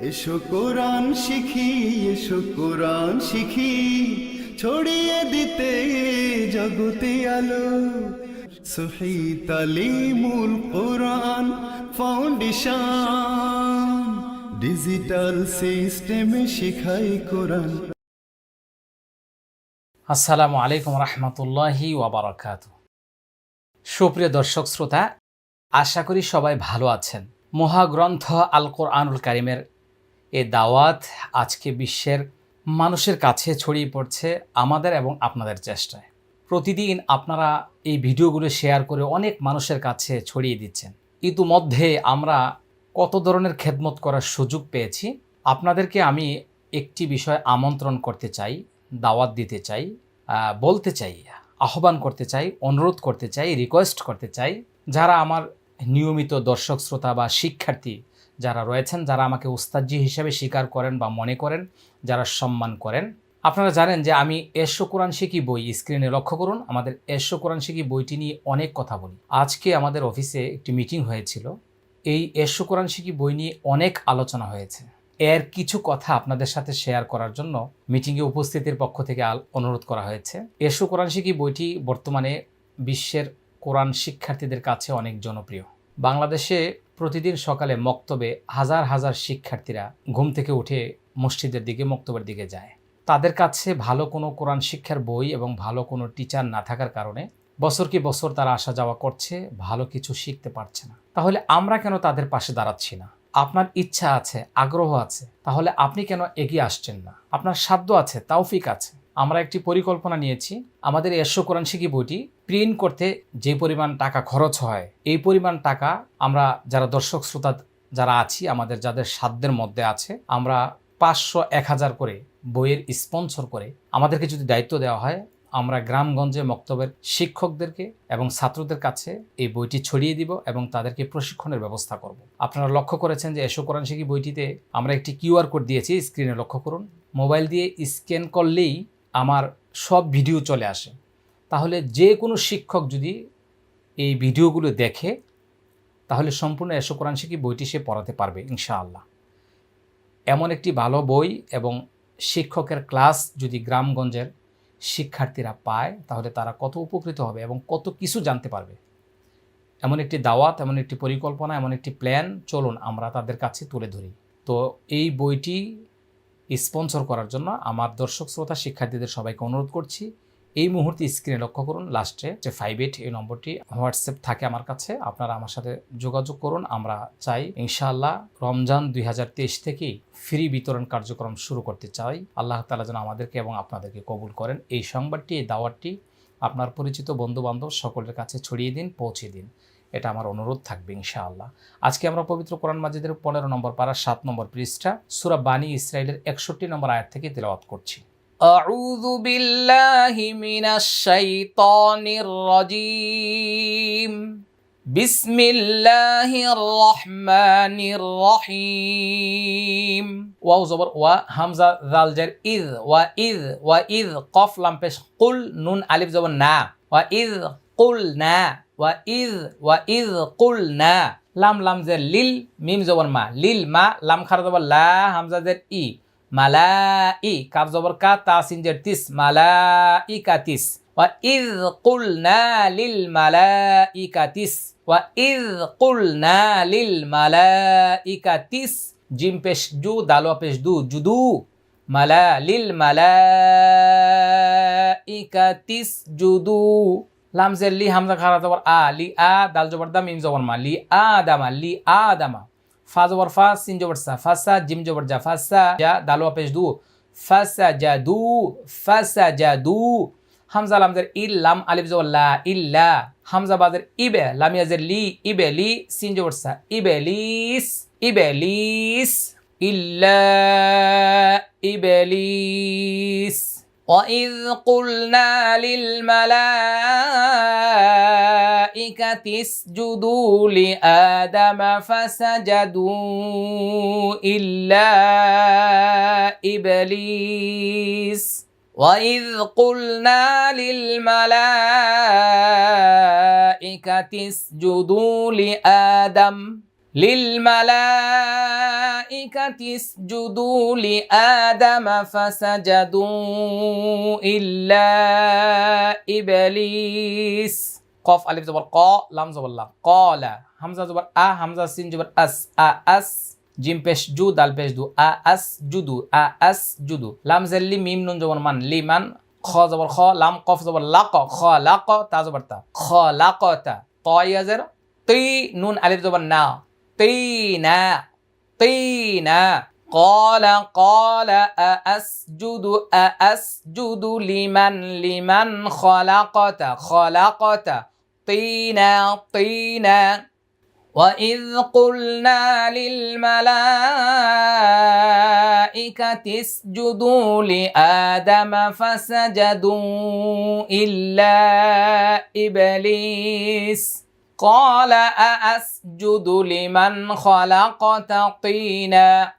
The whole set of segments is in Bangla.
এসো কোরআন শিখি, এসো কোরআন শিখি, ছড়িয়ে দিতে জগতে আলো। সহি তালিমুল কোরআন ফাউন্ডেশন, ডিজিটাল সিস্টেমে শিখাই কোরআন। আসসালামু আলাইকুম রহমতুল্লাহি ওয়াবারাকাত সুপ্রিয় দর্শক শ্রোতা, আশা করি সবাই ভালো আছেন। মহাগ্রন্থ আল কোরআনুল কারিমের এ দাওয়াত আজকে বিশ্বের মানুষের কাছে ছড়িয়ে পড়ছে আমাদের এবং আপনাদের চেষ্টায়। প্রতিদিন আপনারা এই ভিডিওগুলো শেয়ার করে অনেক মানুষের কাছে ছড়িয়ে দিচ্ছেন। ইতিমধ্যে আমরা কত ধরনের খেদমত করার সুযোগ পেয়েছি, আপনাদেরকে আমি একটি বিষয় আমন্ত্রণ করতে চাই, দাওয়াত দিতে চাই বলতে চাই, আহ্বান করতে চাই, অনুরোধ করতে চাই রিকোয়েস্ট করতে চাই, যারা আমার নিয়মিত দর্শক, শ্রোতা বা শিক্ষার্থী যারা রয়েছেন, যারা আমাকে উস্তাদজি হিসেবে স্বীকার করেন বা মনে করেন, যারা সম্মান করেন। আপনারা জানেন যে আমি এশো কোরআন শিখি বই স্ক্রিনে লক্ষ্য করুন, আমাদের এশো কোরআন শিখি বইটি নিয়ে অনেক কথা বলি। আজকে আমাদের অফিসে একটি মিটিং হয়েছিল। এই এশো কোরআন শিখি বই নিয়ে অনেক আলোচনা হয়েছে। এর কিছু কথা আপনাদের সাথে শেয়ার করার জন্য মিটিংয়ে উপস্থিতির পক্ষ থেকে অনুরোধ করা হয়েছে। এশো কোরআন শিখি বইটি বর্তমানে বিশ্বের কোরআন শিক্ষার্থীদের কাছে অনেক জনপ্রিয়। বাংলাদেশে প্রতিদিন সকালে মক্তবে হাজার হাজার শিক্ষার্থীরা ঘুম থেকে উঠে মসজিদের দিকে, মক্তবের দিকে যায়। তাদের কাছে ভালো কোনো কোরআন শিক্ষার বই এবং ভালো কোনো টিচার না থাকার কারণে বছর কি বছর তারা আসা যাওয়া করছে, ভালো কিছু শিখতে পারছে না। তাহলে আমরা কেন তাদের পাশে দাঁড়াচ্ছি না? আপনার ইচ্ছা আছে, আগ্রহ আছে, তাহলে আপনি কেন এগিয়ে আসছেন না? আপনার সাধ্য আছে, তাওফিক আছে। আমরা একটি পরিকল্পনা নিয়েছি। আমাদের এশো কোরআন শিখি বইটি প্রিন্ট করতে যে পরিমাণ টাকা খরচ হয়, এই পরিমাণ টাকা আমরা যারা দর্শক শ্রোতা যারা আছি, আমাদের যাদের সাধ্যের মধ্যে আছে, আমরা পাঁচশো এক হাজার করে বইয়ের স্পন্সর করে আমাদেরকে যদি দায়িত্ব দেওয়া হয়, আমরা গ্রামগঞ্জে মক্তবের শিক্ষকদেরকে এবং ছাত্রদের কাছে এই বইটি ছড়িয়ে দিব এবং তাদেরকে প্রশিক্ষণের ব্যবস্থা করব। আপনারা লক্ষ্য করেছেন যে এশো কোরআন শিখি বইটিতে আমরা একটি কিউআর কোড দিয়েছি স্ক্রিনে লক্ষ্য করুন। মোবাইল দিয়ে স্ক্যান করলেই আমার সব ভিডিও চলে আসে। তাহলে যে কোনো শিক্ষক যদি এই ভিডিওগুলো দেখে, তাহলে সম্পূর্ণ এশো কোরআন শিখি বইটি সে পড়াতে পারবে, ইনশাআল্লাহ। এমন একটি ভালো বই এবং শিক্ষকের ক্লাস যদি গ্রামগঞ্জের শিক্ষার্থীরা পায়, তাহলে তারা কত উপকৃত হবে এবং কত কিছু জানতে পারবে। এমন একটি দাওয়াত, এমন একটি পরিকল্পনা, এমন একটি প্ল্যান, চলুন আমরা তাদের কাছে তুলে ধরি। তো এই বইটি স্পন্সর করার জন্য আমার দর্শক, শ্রোতা, শিক্ষার্থীদের সবাইকে অনুরোধ করছি এই মুহূর্তে স্ক্রিনে লক্ষ্য করুন লাস্টে যে ফাইভ এইট এই নম্বরটি হোয়াটসঅ্যাপ থাকে আমার কাছে। আপনারা আমার সাথে যোগাযোগ করুন, আমরা চাই ইনশাআল্লাহ রমজান দুই হাজার তেইশ থেকেই ফ্রি বিতরণ কার্যক্রম শুরু করতে চাই। আল্লাহ তালা যেন আমাদেরকে এবং আপনাদেরকে কবুল করেন। এই সংবাদটি, এই দাওয়াতটি আপনার পরিচিত বন্ধু বান্ধব সকলের কাছে ছড়িয়ে দিন, পৌঁছে দিন। এটা আমার অনুরোধ থাকবে ইনশাআল্লাহ। আজকে আমরা পবিত্র কোরআন মাজিদের পনেরো নম্বর পারা সাত নম্বর পৃষ্ঠা, সুরা বানী ইসরায়েলের একষট্টি নম্বর আয়াত থেকে তেলাওয়াত করছি। أعوذ بالله من الشيطان الرجيم بسم الله الرحمن الرحيم واو زبر و همزة ذال جر إذ وإذ وإذ قف لام بش قل نون ألف زبر نا وإذ قلنا وإذ وإذ قلنا لام لام زر لل ميم زبر ما لل ما لام خر زبر لا همزة زر إي মালা ই কাফ জবর কা তা সিন জের তিস মালা ই কা তিস ওয়া ইজ কুলনা লিল মালা ই কা তিস ওয়া ইজ কুলনা লিল মালা ই কা তিস জিম পেশ জু দালো পেশ দু জুদু মালা লিল মালা ই কা তিস জুদু লাম জের লি হামজা খারা জবর আ লি আ দাল জবর দা মিম জবর মা লি আ দামা লি আ দামা فازورفا سنجوبرسا فاسا جمجوبرجا فاسا جا دالو پیش دو فاسا جادو فاسا جادو همزة لام در إل لام ألف زو لا إلا همزة بادر إبه لام يزر لي إبه لي سين جورسا إبليس إبليس إلا إبليس وإذ قلنا للملائكة اسجدوا لآدم فسجدوا إلا إبليس وإذ قلنا للملائكة اسجدوا لآدم للملائكة الملائكة اسجدوا لآدم فسجدوا إلا إبليس قاف ألف زبر قا لام زبر لا قال همزة زبر أ همزة سين زبر أس أ أس জিম পেশ জু দাল পেশ দু আ আস জুদু আ আস জুদু লাম জেল্লি মিম নুন জবর মান লিমান খ জবর খ লাম কফ জবর লাক খ লাক তা জবর তা খ লাক তা তয়াজের তি নুন আলিফ জবর না طينا طينا. قال قال أأسجد أأسجد لمن لمن خلقت خلقت. طينا طينا. وإذ قلنا للملائكة اسجدوا لآدم فسجدوا إلا إبليس. قال أأسجد لمن خلقت طينا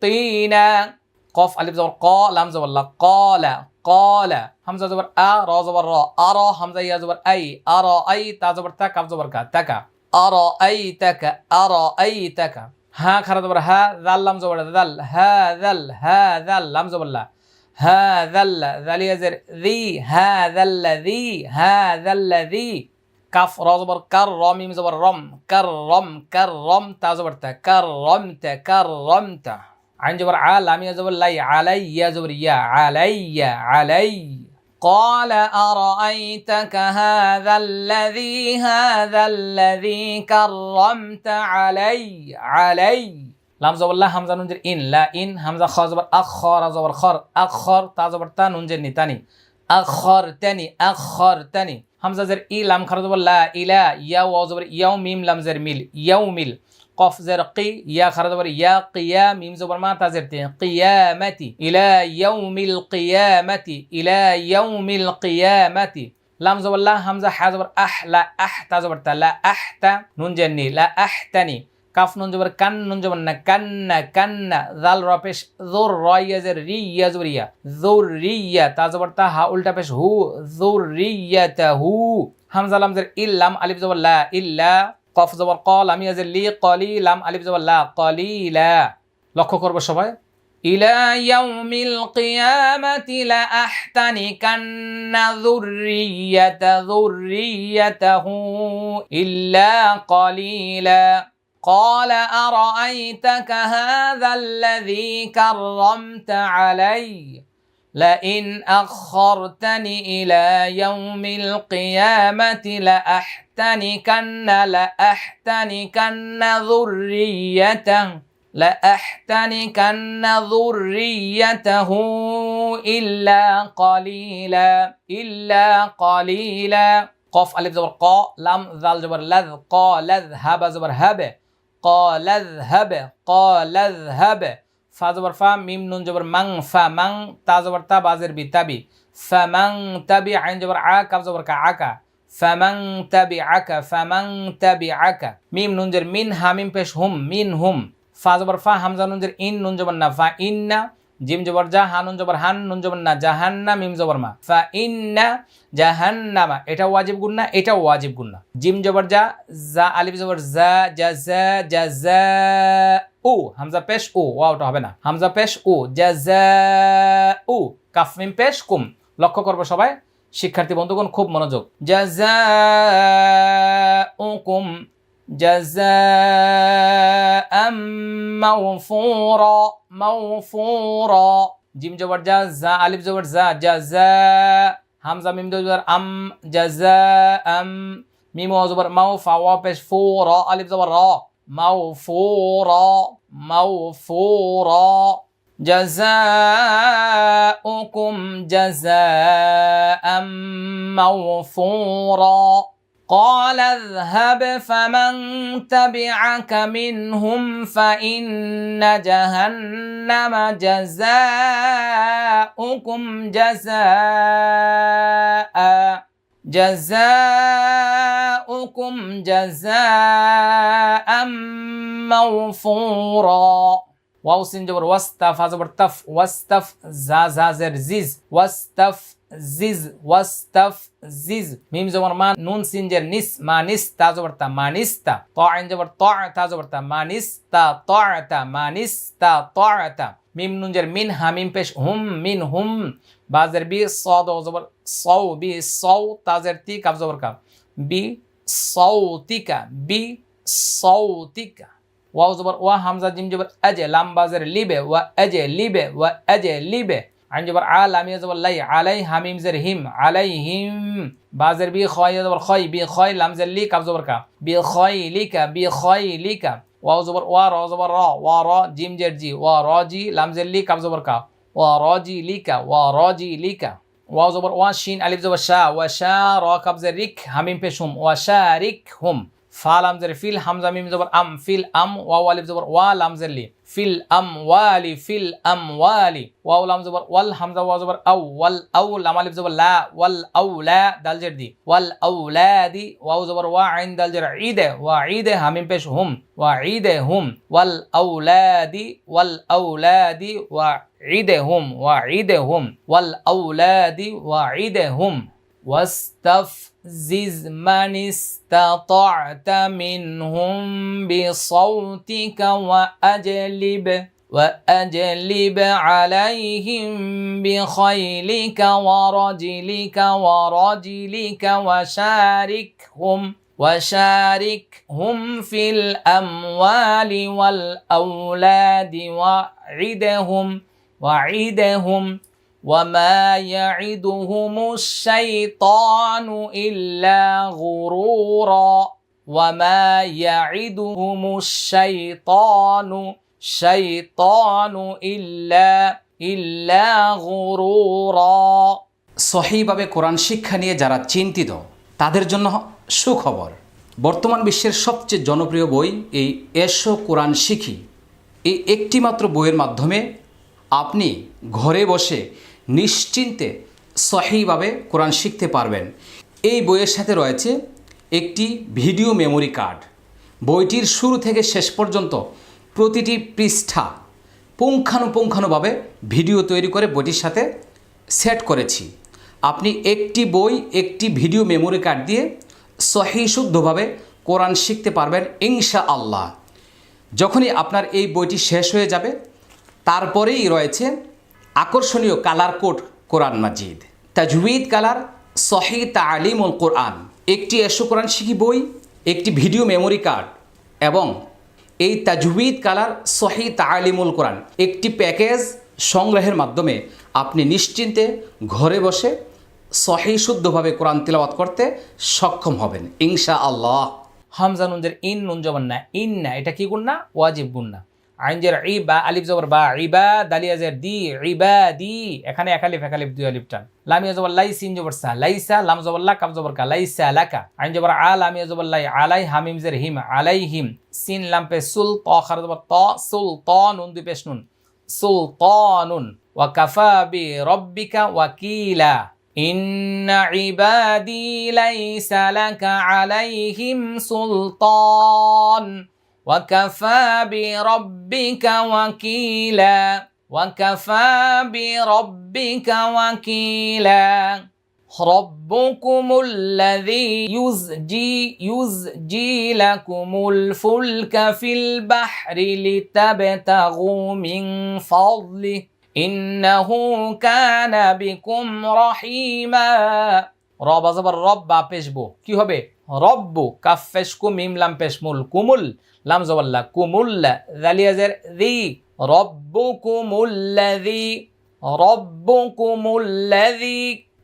طينا قف ألف زبر قا لام زبر لا. قال قال. همزة زبر أ را زبر را. أرى همزة يا زبر أي. أرى أي تا زبر تا كاف زبر كا تكا أرأيتك أرأيتك. ها خرج زبر ها ذل لام زبر ذل. ها ذل ها ذل لام زبر لا. هذا ذل يزر ذي. هذا الذي هذا الذي كف را زبر كر را ميم زبر رم كرم كرم تا زبر تا كرمت كرمت عين جبر ع لام يا زبر لي علي يا زبر يا علي علي قال أرأيتك هذا الذي هذا الذي كرمت علي علي لام زبر لا همزة ننجر إن لا إن همزة خا زبر أخر زبر خر أخر تا زبر تا ننجر نتاني أخرتني أخرتني همزه زر ای لام خرد لا الا یا واو زبر یا میم لام زر میل یومل قف زر قی یا خرد بر یا قیا میم زبر ما تا زر تین قیامتی إلى یوم القیامتی إلى یوم القیامتی لام زبر لا همزه ح زبر أح لا زبر تا لا احت نون جنی لا احتنی কাফ নুন জবর কান নুন জবর না কান্না কান্না জাল র পেশ জোর রয়া জের রিয়া জবরিয়া জোর রিয়া তা জবর তা হা উল্টা পেশ হু জোর রিয়া তা হু হামজা লাম জের ইল্লাম আলিফ জবর লা ইল্লা কফ জবর ক লাম ইয়া জের লি কলি লাম আলিফ জবর লা কলিলা লক্ষ্য করবো সবাই إلى يوم القيامة لأحتنكن ذرية ذريته إلا قليلا قال أرأيتك هذا الذي كرمت علي؟ لئن أخرتني إلى يوم القيامة لأحتنكن لأحتنكن ذريته لأحتنكن ذريته إلا قليلا إلا قليلا. قف ألف زبر قا لام ذال زبر لذ قا لذ هب زبر هب. কলাযহাব কলাযহাব ফা জবর ফা, মিম নুন জবর মাং ফা মাং, তা জবর তা বাজের বি তাবি ফামাং তাবি আইন জবর আ কাব জবর কা আকা ফামাং তাবি আকা ফামাং তাবি আকা মিম নুনজের মিন হামিম পেশ হুম মিন হুম। ফা জবর ফা হামজা নুনজের ইন নুন জবর না। ফা ইন না জিম জবর হা, নুন জবর, হান, নুন জবর না জাহান্না মিম জবর মা। ফা ইন্না জাহান্নামা। এটা ওয়াজিব গুন্না এটা ওয়াজিব গুন্না জিম জবর জা জা, আলিফ জবর, জা জা জা জা জা, উ। হামজা পেশ, উ। ওয়াওটা হবে না। হামজা পেশ, উ। জা জা, উ। কাফ, মিম, পেশ, কুম। লক্ষ্য করব সবাই। শিক্ষার্থী বন্ধুগণ, খুব মনোযোগ। জাজা উকুম جزاء موفورا موفورا. جيم جبر جزاء ألف جبر زا جزاء. همزة ميم جبر أم جزاء. أم ميم جبر مو بش فورا. ألف جبر را. موفورا موفورا. جزاؤكم جزاء موفورا. قال اذهب فمن تبعك منهم فإن جهنم جزاؤكم جزاء جزاؤكم جزاء موفورا. واو سين جبر واستف هذا تف واستف زا زا زر زيز واستف জিজ ওয়াস্তাফ জিজ মিম জবর মা নুন সিনজের নিস মানিস তা জবর তা মানিস তা ত আইন জবর ত তা জবর তা মানিস তা ত তা মানিস তা ত তা মিম নুনজের মিন হা মিম পেশ হুম মিন হুম বাজের বি স জবর সৌ বি সৌ তাজের তি কাব জবর কাব বি সৌতিকা বি সৌতিকা ওয়াও জবর ওয়া হামজা জিম জবর আজে লাম বাজের লিবে ওয়া আজে লিবে ওয়া আজে লিবে আইন জবর আ লামিয়া জবর লাই, আলাই হামিম জের, হিম, আলাই, হিম বাজের বি, খয় জবর খয়, বি, খয়, লাম, জের, লি কা, বি, খয় লিকা বি, খয় লিকা ওয়াও জবর ওয়া, র জবর র, ওয়া, র, জিম, জের, জি, ওয়া, র, জি, লাম, জের, লি কাব জবর কা, ওয়া, র, জি লিকা ওয়া, র, জি লিকা ওয়াও জবর ওয়া, শিন, আলিফ জবর শা, ওয়া, শা, র কাব রিক হামিম পেশ, হুম, ওয়া, শা, রিক, হুম فالام زر فيل حمزة ميم زبر أم فيل أم واو ألف زبر والام زر لي فيل أم والي فيل أم والي. واو لام زبر وال حمزة واو زبر أو وال أو لام ألف زبر لا وال أو لا دال جر دي. وال لا دي واو زبر وا عين دال جر عيده وعيده همين بيش هم وعيدة هم. والأولادي والأولادي وعيدة هم والاولاد وعيدهم وعيدهم وعيدة هم. واستف عزز من استطعت منهم بصوتك وأجلب وأجلب عليهم بخيلك ورجلك ورجلك وشاركهم وشاركهم في الأموال والأولاد وعدهم وعدهم وما يعدهم الشيطان إلا غرورا وما يعدهم الشيطان شيطان إلا إلا غرورا সহিভাবে কোরআন শিক্ষা নিয়ে যারা চিন্তিত তাদের জন্য সুখবর বর্তমান বিশ্বের সবচেয়ে জনপ্রিয় বই এই এসো কোরআন শিখি এই একটিমাত্র বইয়ের মাধ্যমে আপনি ঘরে বসে নিশ্চিন্তে সহিভাবে কোরআন শিখতে পারবেন। এই বইয়ের সাথে রয়েছে একটি ভিডিও মেমোরি কার্ড। বইটির শুরু থেকে শেষ পর্যন্ত প্রতিটি পৃষ্ঠা পুঙ্খানুপুঙ্খানুভাবে ভিডিও তৈরি করে বইটির সাথে সেট করেছি। আপনি একটি বই, একটি ভিডিও মেমোরি কার্ড দিয়ে সহি শুদ্ধভাবে কোরআন শিখতে পারবেন ইনশা আল্লাহ যখনই আপনার এই বইটি শেষ হয়ে যাবে, তারপরেই রয়েছে আকর্ষণীয় কালার কোড কোরআন মাজিদ। তাজউইদ কালার সহি তালিমুল কোরআন। একটি এসো কোরআন শিখি বই, একটি ভিডিও মেমোরি কার্ড এবং এই তাজউইদ কালার সহি তালিমুল কোরআন। একটি প্যাকেজ সংগ্রহের মাধ্যমে আপনি নিশ্চিন্তে ঘরে বসে সহি শুদ্ধভাবে কোরআন তিলাওয়াত করতে সক্ষম হবেন ইনশা আল্লাহ হামজা নুনজের ইন, নুন জবর না, ইন না, এটা কি গুণ না? ওয়াজিব গুণ না। আইনজের ই বা আলিফ জবর বা ইবা দালিয়াজের দি ইবা দি এখানে এক আলিফ এক আলিফ দুই আলিফ টান লামিয়া জবর লাই সিন জবর সা লাইসা লাম জবর লা কাব জবর কা লাইসা লাকা আইন জবর আ লামিয়া জবর লাই আলাই হামিম জের হিম আলাই হিম সিন লাম পে সুল ত খার জবর ত সুল ত নুন দুই পেশ নুন সুলতানুন ওয়া কাফা বি রব্বিকা ওয়াকিলা إن عبادي ليس لك عليهم سلطان وكفى بربك وكيلا. وكفى بربك وكيلا. ربكم الذي يزجي يزجي لكم الفلك في البحر لتبتغوا من فضله. إنه كان بكم رحيما. রব আজবার রব বা পেশবো। কি হবে? রব্বু কাফ পেশকু মিম লাম পেশমুল কুমুল, লাম জবাল্লা কুমুল্লা, জালিয়াজের দি রব্বু কুমুল্লাদি রব্বু কুমুল্লাদি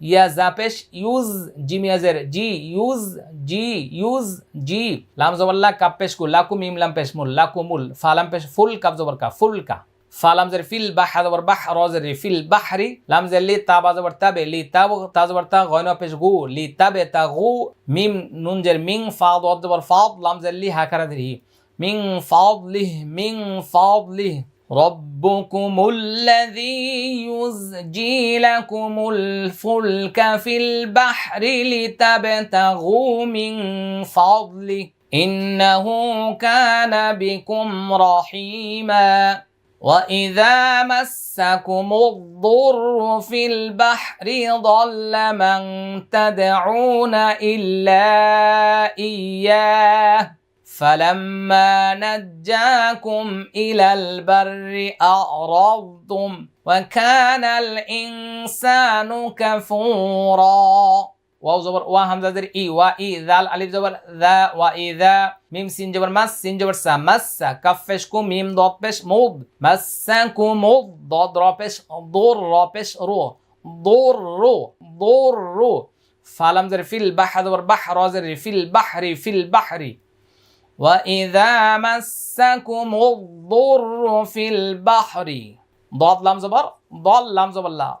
ইয়া জাপেশ ইউজ জিমিয়াজের জি ইউজ জি ইউজ, জি, লাম জবাল্লা কাপ পেশকু লাকু মিম লাম পেশমুল, লাকুমুল ফালাম পেশ, ফুল কাপ জবর কা ফুল কা। فلام زر فيل بحر زبر بحر زر فيل بحري لام زر لي تاب زبر تاب لي تاب تا تا غينا بيش غو لي تاب تا غو. ميم نون مين فاض زبر فاض. لام زر لي هكذا دري من فضله من فضله ربكم الذي يزجي لكم الفلك في البحر لتبتغوا من فضله إنه كان بكم رحيما وإذا مسكم الضر في البحر ضل من تدعون إلا إياه فلما نجاكم إلى البر أعرضتم وكان الإنسان كفورا واو زبر وا همزه زر إي وا إي ذال الف زبر ذا وا إي ذا ميم سين زبر مس سين زبر سا مس كفشكم ميم ضاد بش مض مسانكم مود ضاد را بش دور را بش رو دور رو دور رو. فالم زر في البحر زبر بحر زر في البحر في البحر. وإذا مسكم الضر في البحر. ضاد لام زبر ضال لام زبر لا.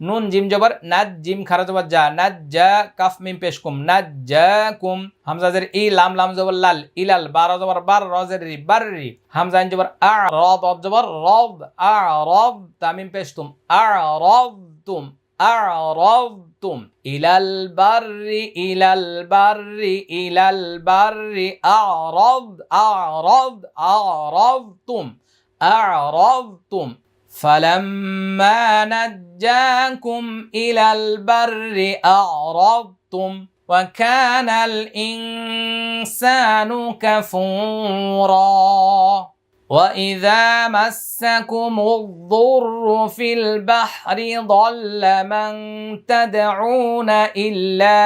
নুন জিম জবর নাজ জিম খারা জবর যা নাজ যা কাফ মিম পেশ কুম নাজ যা কুম, হামজা জের ই লাম লাম জবর লাল ইলাল বারা জবর বার রজের রি, বার রি, হামজা ইন জবর আ রদ অব জবর রদ আ রদ তামিম পেশ তুম, আ রদ তুম, আ রদ তুম ইলাল বার রি ইলাল বার রি ইলাল বার রি, আ রদ আ রদ আ রদ তুম, আ রদ তুম فلما نجاكم إلى البر أعرضتم وكان الإنسان كفورا وإذا مسكم الضر في البحر ضل من تدعون إلا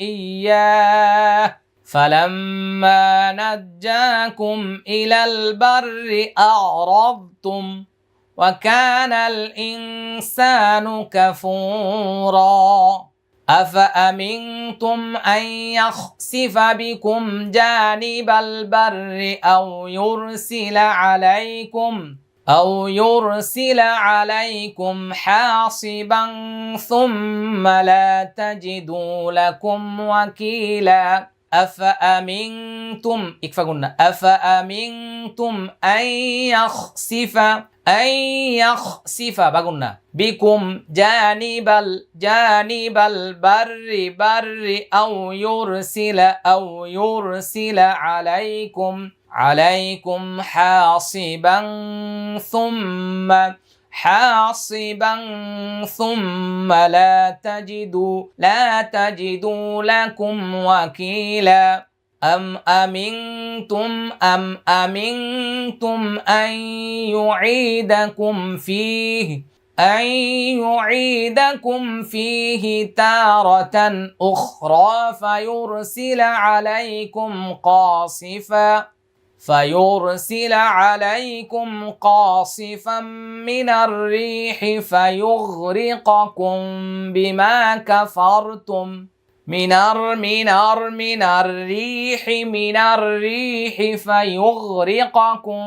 إياه فلما نجاكم إلى البر أعرضتم وكان الإنسان كفورا. أفأمنتم أن يخسف بكم جانب البر أو يرسل عليكم أو يرسل عليكم حاصبا ثم لا تجدوا لكم وكيلا؟ أفأمنتم إكفى قلنا أفأمنتم أن يخسف أن يخسف بقولنا بكم؟ جانب جانب البر بر أو يرسل أو يرسل عليكم عليكم حاصبا ثم حاصبا ثم لا تجدوا لا تجدوا لكم وكيلا. أم أمنتم أم أمنتم أن يعيدكم فيه أن يعيدكم فيه تارة أخرى فيرسل عليكم قاصفا. فيرسل عليكم قاصفا من الريح فيغرقكم بما كفرتم. من الر من الر من الريح من الريح فيغرقكم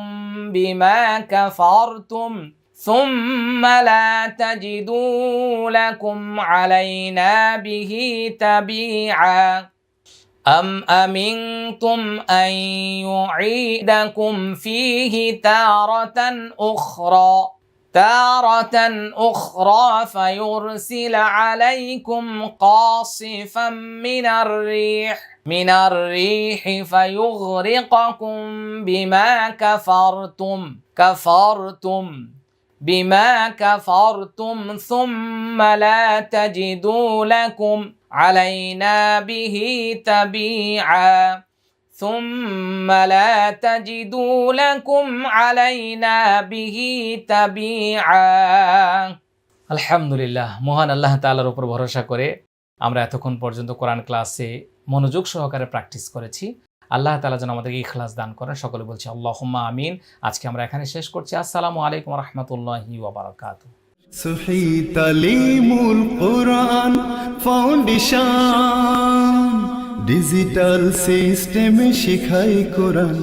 بما كفرتم. ثم لا تجدوا لكم علينا به تبيعا. أم أمنتم أن يعيدكم فيه تارة أخرى؟ تارة أخرى فيرسل عليكم قاصفا من الريح من الريح فيغرقكم بما كفرتم كفرتم. بما كفرتم ثم لا تجدوا لكم علينا به تبيعا ثم لا تجدوا لكم علينا به تبيعا আলহামদুলিল্লাহ মহান আল্লাহ তাআলার উপর ভরসা করে আমরা এতক্ষণ পর্যন্ত কোরআন ক্লাসে মনোযোগ সহকারে প্র্যাকটিস করেছি আল্লাহ তালা যেন আমাদেরকে ইখলাস দান করেন। সকলে বলছি আল্লাহ আমিন। আজকে আমরা এখানে শেষ করছি। আসসালামু আলাইকুম রহমতুল্লাহি ওবরাকাত সহি তালিমুল কোরআন ফাউন্ডেশন, ডিজিটাল সিস্টেমে শিখাই কোরআন।